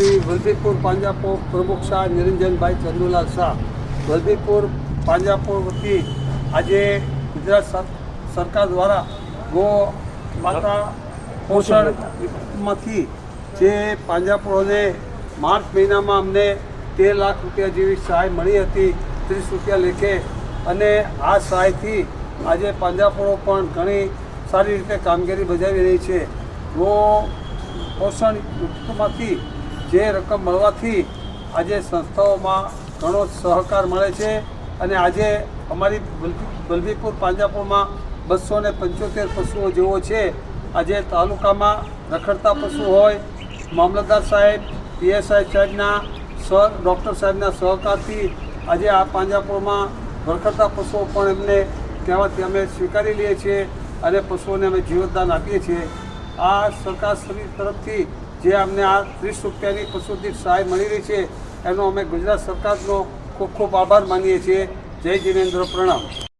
શ્રી વલભીપુર પાંજાપો પ્રમુખ શાહ નિરંજનભાઈ ચંદુલાલ શાહ. વલભીપુર પાંજાપો વતી આજે ગુજરાત સરકાર દ્વારા ગો માતા પોષણમાંથી જે પાંજાપોળોને માર્ચ મહિનામાં અમને તેર લાખ રૂપિયા જેવી સહાય મળી હતી, ત્રીસ રૂપિયા લેખે. અને આ સહાયથી આજે પાંજાપોળો પણ ઘણી સારી રીતે કામગીરી બજાવી રહી છે. ગો પોષણ જે રકમ મળવાથી આજે સંસ્થાઓમાં ઘણો સહકાર મળે છે અને આજે અમારી બલબીપુર પાંજાપુરમાં બસો ને પંચોતેર પશુઓ જેવો છે. આજે તાલુકામાં રખડતા પશુ હોય, મામલતદાર સાહેબ, પીએસઆઈ સાહેબના સહ, ડૉક્ટર સાહેબના સહકારથી આજે આ પાંજાપુરમાં રખડતા પશુઓ પણ એમને કહેવાથી અમે સ્વીકારી લઈએ છીએ અને પશુઓને અમે જીવતદાન આપીએ છીએ. આ સરકારશ્રી તરફથી જે અમને આ ત્રીસ રૂપિયાની પશુ સહાય મળી રહી છે, એનો અમે ગુજરાત સરકારનો ખૂબ ખૂબ આભાર માનીએ છીએ. જય જીનેન્દ્ર પ્રણામ.